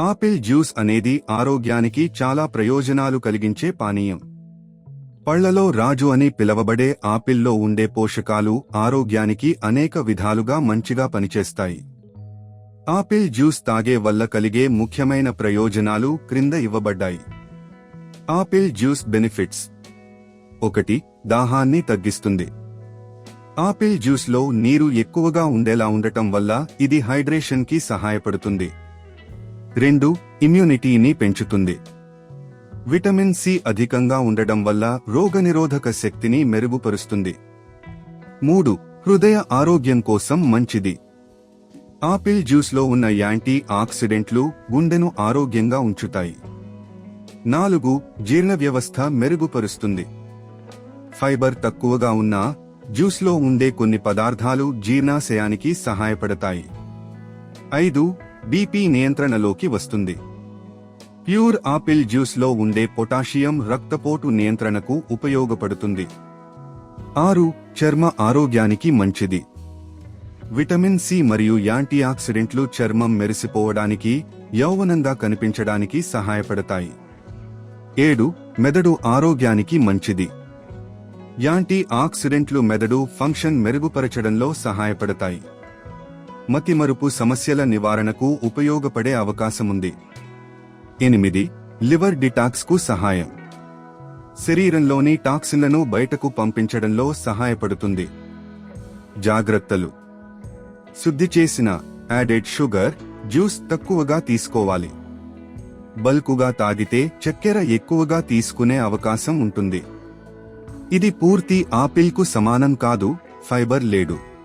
Apple juice అనేది ఆరోగ్యానికి చాలా ప్రయోజనాలు కలిగించే పానీయం. పళ్ళలో రాజు అని పిలవబడే ఆపిల్లో ఉండే పోషకాలు ఆరోగ్యానికి అనేక విధాలుగా మంచిగా పనిచేస్తాయి. ఆపిల్ జ్యూస్ తాగే వల్ల కలిగే ముఖ్యమైన ప్రయోజనాలు క్రింద ఇవ్వబడ్డాయి. Apple juice benefits. ఒకటి దాహాన్ని తగ్గిస్తుంది. ఆపిల్ జ్యూస్లో నీరు ఎక్కువగా ఉండేలా ఉండటం వల్ల ఇది హైడ్రేషన్కి సహాయపడుతుంది. రెండు ఇమ్యూనిటీని పెంచుతుంది. విటమిన్ సి అధికంగా ఉండడం వల్ల రోగనిరోధక శక్తిని మెరుగుపరుస్తుంది. మూడు హృదయ ఆరోగ్యం కోసం మంచిది. ఆపిల్ జ్యూస్లో ఉన్న యాంటీ ఆక్సిడెంట్లు గుండెను ఆరోగ్యంగా ఉంచుతాయి. నాలుగు జీర్ణ వ్యవస్థ మెరుగుపరుస్తుంది. ఫైబర్ తక్కువగా ఉన్నా జ్యూస్లో ఉండే కొన్ని పదార్థాలు జీర్ణాశయానికి సహాయపడతాయి. ఐదు బీపీ నియంత్రణలోకి వస్తుంది. ప్యూర్ ఆపిల్ జ్యూస్లో ఉండే పొటాషియం రక్తపోటు నియంత్రణకు ఉపయోగపడుతుంది. ఆరు చర్మ ఆరోగ్యానికి మంచిది. విటమిన్ సి మరియు యాంటీ ఆక్సిడెంట్లు చర్మం మెరిసిపోవడానికి యౌవనంగా కనిపించడానికి సహాయపడతాయి. ఏడు మెదడు ఆరోగ్యానికి మంచిది. యాంటీ ఆక్సిడెంట్లు మెదడు ఫంక్షన్ మెరుగుపరచడంలో సహాయపడతాయి. మతిమరుపు సమస్యల నివారణకు ఉపయోగపడే అవకాశముంది. ఎనిమిది. లివర్ డిటాక్స్కు సహాయం. శరీరంలోని టాక్సిన్లను బయటకు పంపించడంలో సహాయపడుతుంది. జాగ్రత్తలు. శుద్ధి చేసిన యాడెడ్ షుగర్ జ్యూస్ తక్కువగా తీసుకోవాలి. బల్కుగా తాగితే చక్కెర ఎక్కువగా తీసుకునే అవకాశం ఉంటుంది. ఇది పూర్తి ఆపిల్కు సమానం కాదు ఫైబర్ లేడు.